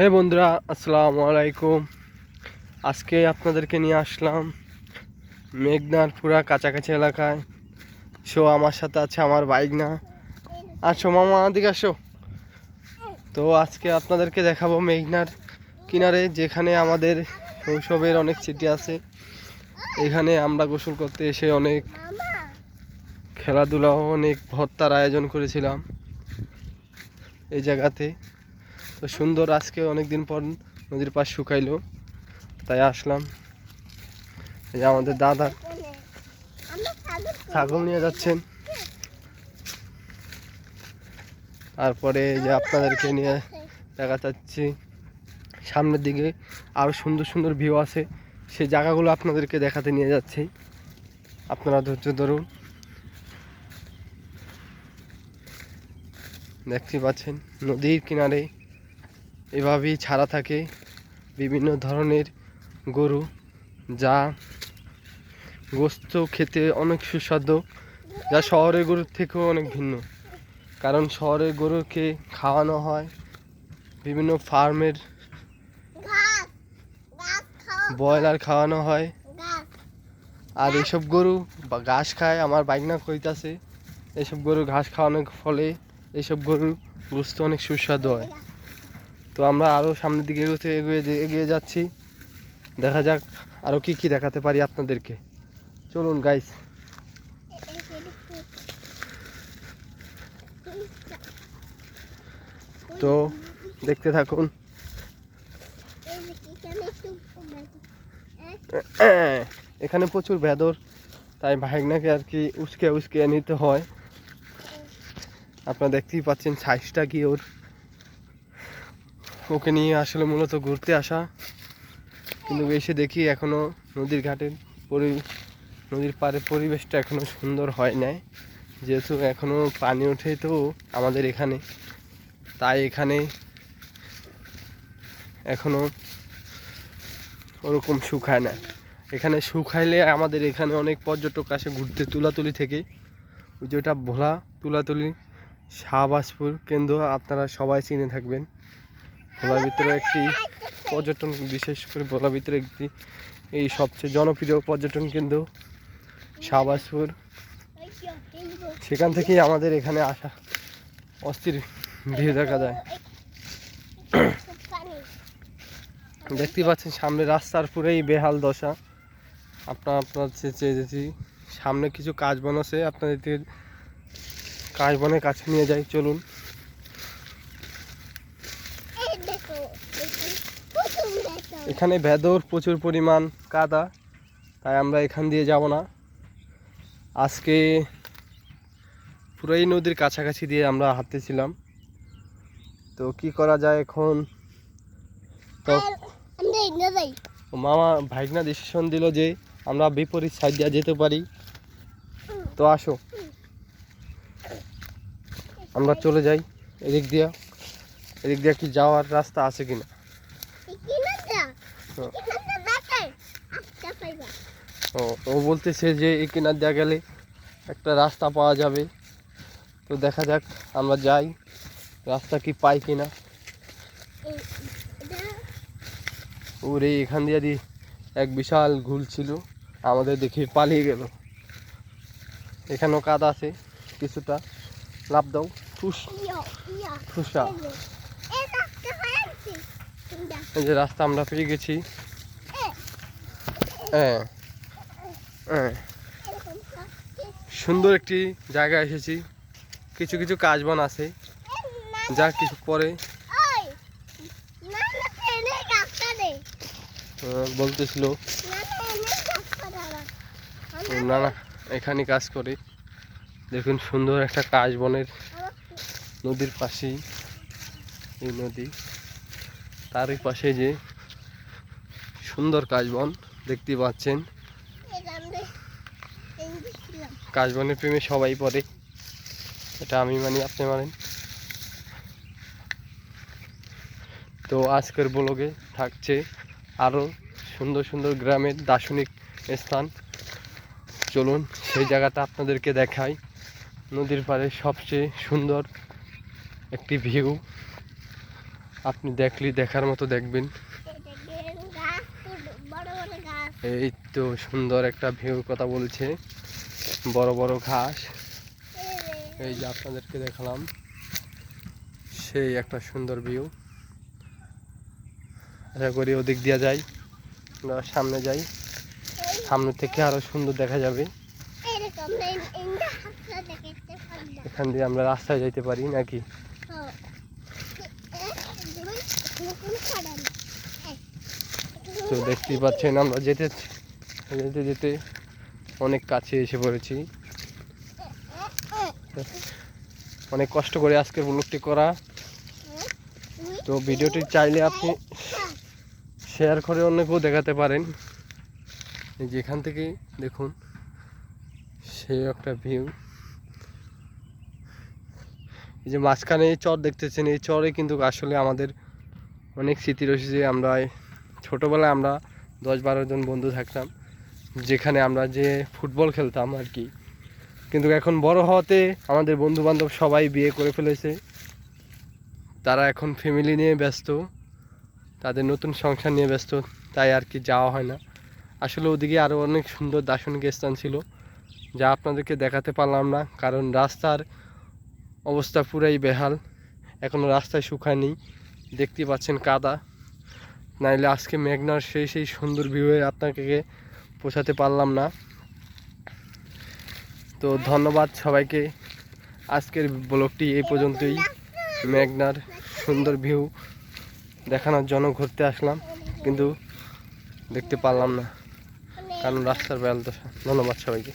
হে বন্ধুরা, আসসালামু আলাইকুম। আজকে আপনাদেরকে নিয়ে আসলাম মেঘনার পুরা কাছাকাছি এলাকায়। সো, আমার সাথে আছে আমার বাইক না। আসো মামা দিকে আসো। তো, আজকে আপনাদেরকে দেখাবো মেঘনার কিনারে, যেখানে আমাদের শৈশবের অনেক স্মৃতি আছে। এখানে আমরা গোসল করতে এসে অনেক খেলাধুলাও, অনেক ভত্তার আয়োজন করেছিলাম। এই জায়গাতে। তো সুন্দর। আজকে অনেক দিন পর নদীর পাশ শুকাইলো, তাই আসলাম। এই আমাদের দাদা ছাগল নিয়ে যাচ্ছেন। তারপরে যে আপনাদেরকে নিয়ে দেখা যাচ্ছি, সামনের দিকে আরও সুন্দর সুন্দর ভিউ আছে। সেই জায়গাগুলো আপনাদেরকে দেখাতে নিয়ে যাচ্ছি। আপনারা ধৈর্য ধরুন। দেখতে পাচ্ছেন নদীর কিনারে এভাবেই ছাড়া থাকে বিভিন্ন ধরনের গরু যা গোস্ত খেতে অনেক সুস্বাদু, যা শহরের গরুর থেকেও অনেক ভিন্ন। কারণ শহরের গরুকে খাওয়ানো হয় বিভিন্ন ফার্মের ব্রয়লার খাওয়ানো হয়। আর এসব গরু ঘাস খায়, আমার বাইক না কইতাছে, এসব গরু ঘাস খাওয়ানোর ফলে এসব গরুর গোস্ত অনেক সুস্বাদু হয়। তো আমরা আরও সামনের দিকে এগোতে এগিয়ে এগিয়ে যাচ্ছি। দেখা যাক আরও কি কি দেখাতে পারি আপনাদেরকে। চলুন গাইস তো দেখতে থাকুন। এখানে প্রচুর ভেদর, তাই ভাগনাকে আর কি উস্কে উস্কে নিতে হয়। আপনারা দেখতেই পাচ্ছেন সাইজটা কি ওর। ওকে নিয়ে আসলে মূলত ঘুরতে আসা। কিন্তু এসে দেখি এখনও নদীর ঘাটের পরি, নদীর পাড়ের পরিবেশটা এখনও সুন্দর হয় নাই। যেহেতু এখনও পানি ওঠে তো আমাদের এখানে। তাই এখানে এখনও ওরকম শুকায় না। এখানে শুকাইলে আমাদের এখানে অনেক পর্যটক আসে ঘুরতে তুলাতুলি থেকে। যেটা ভোলা তুলাতুলি, শাহবাজপুর কেন্দ্র, আপনারা সবাই চিনে থাকবেন। ভোলার ভিতরে একটি পর্যটন, বিশেষ করে ভোলার ভিতরে একটি এই সবচেয়ে জনপ্রিয় পর্যটন কেন্দ্র, শাহবাজপুর। সেখান থেকেই আমাদের এখানে আসা অস্থির ভিড় দেখা যায়। দেখতেই পাচ্ছেন সামনে রাস্তার পুরেই বেহাল দশা। আপনার আপনার চেয়েছি সামনে কিছু কাজ বন আছে আপনাদের কাজ বনের কাছে নিয়ে যাই, চলুন। এখানে ভেদর প্রচুর পরিমাণ কাদা তাই আমরা এখান দিয়ে যাব না। আজকে পুরোই নদীর কাছাকাছি দিয়ে আমরা হাঁটতেছিলাম। তো কি করা যায় এখন? তো মামা ভাইগনা ডিসিশন দিল যে আমরা বিপরীত সাইড দিয়ে যেতে পারি। তো আসো। আমরা চলে যাই এদিক দিয়া। এদিক দিয়ে কি যাওয়ার রাস্তা আছে কিনা? ও ও বলতেছে যে এই কিনার দেওয়া গেলে একটা রাস্তা পাওয়া যাবে। তো দেখা যাক আমরা যাই রাস্তা কি পাই কিনা। ওরে এখান দিয়ে দি এক বিশাল ঘুল ছিল আমাদের দেখে পালিয়ে গেল। এখানেও কাদা আছে কিছুটা। লাভ দাও। ফুস। ফুসা। এই যে রাস্তা আমরা পেয়ে গেছি। হ্যাঁ হ্যাঁ সুন্দর একটি জায়গায় এসেছি। কিছু কিছু কাজ বন আছে। যা কিছু পরে। বলতেছিল। না না এখানে কাজ করে। দেখুন, সুন্দর একটা কাশ বনের নদীর পাশেই এই নদী। তারই পাশে যে সুন্দর কাশবন দেখতে পাচ্ছেন। কাশবনের প্রেমে সবাই পড়ে। এটা আমি মানি, আপনি মানেন। তো আজকের ব্লগে থাকছে আরও সুন্দর সুন্দর গ্রামের দার্শনিক স্থান। চলুন, সেই জায়গাটা আপনাদেরকে দেখাই। নদীর পাড়ে সবচেয়ে সুন্দর একটি ভিউ আপনি দেখলি দেখার মতো দেখবেন। এই তো সুন্দর একটা ভিউর কথা বলছে। বড় বড় ঘাস। এই যে আপনাদেরকে দেখালাম সেই একটা সুন্দর ভিউ। আশা করি ওদিক দিয়ে যাই আমরা সামনে যাই। সামনে থেকে আরও সুন্দর দেখা যাবে। এখান দিয়ে আমরা রাস্তায় যাইতে পারি নাকি? তো দেখতেই পাচ্ছেন, আমরা যেতে যেতে যেতে অনেক কাছে এসে পড়েছি। অনেক কষ্ট করে আজকের ব্লগটি করা। তো ভিডিওটি চাইলে আপনি শেয়ার করে অন্যকেও দেখাতে পারেন। যেখান থেকে দেখুন সেই একটা ভিউ এই যে মাঝখানে এই চর দেখতেছেন, এই চরে কিন্তু আসলে আমাদের অনেক স্মৃতি রয়েছে যে আমরা ছোটোবেলায় আমরা দশ বারো জন বন্ধু থাকতাম, যেখানে আমরা যে ফুটবল খেলতাম আর কি। কিন্তু এখন বড় হওয়াতে আমাদের বন্ধু বান্ধব সবাই বিয়ে করে ফেলেছে। তারা এখন ফ্যামিলি নিয়ে ব্যস্ত, তাদের নতুন সংসার নিয়ে ব্যস্ত, তাই আর কি যাওয়া হয় না। আসলে ওদিকে আরও অনেক সুন্দর দার্শনিক স্থান ছিল, যা আপনাদেরকে দেখাতে পারলাম না, কারণ রাস্তার অবস্থা পুরাই বেহাল। এখনও রাস্তায় শুকায়নি দেখতে পাচ্ছেন কাদা। নাইলে আজকে মেঘনার সেই সেই সুন্দর ভিউয়ে আপনাকে পৌঁছাতে পারলাম না। তো ধন্যবাদ সবাইকে। আজকের ব্লগটি এই পর্যন্তই। মেঘনার সুন্দর ভিউ দেখানোর জন্য ঘুরতে আসলাম, কিন্তু দেখতে পারলাম না। কারণ রাস্তার বেহাল দশা। ধন্যবাদ সবাইকে।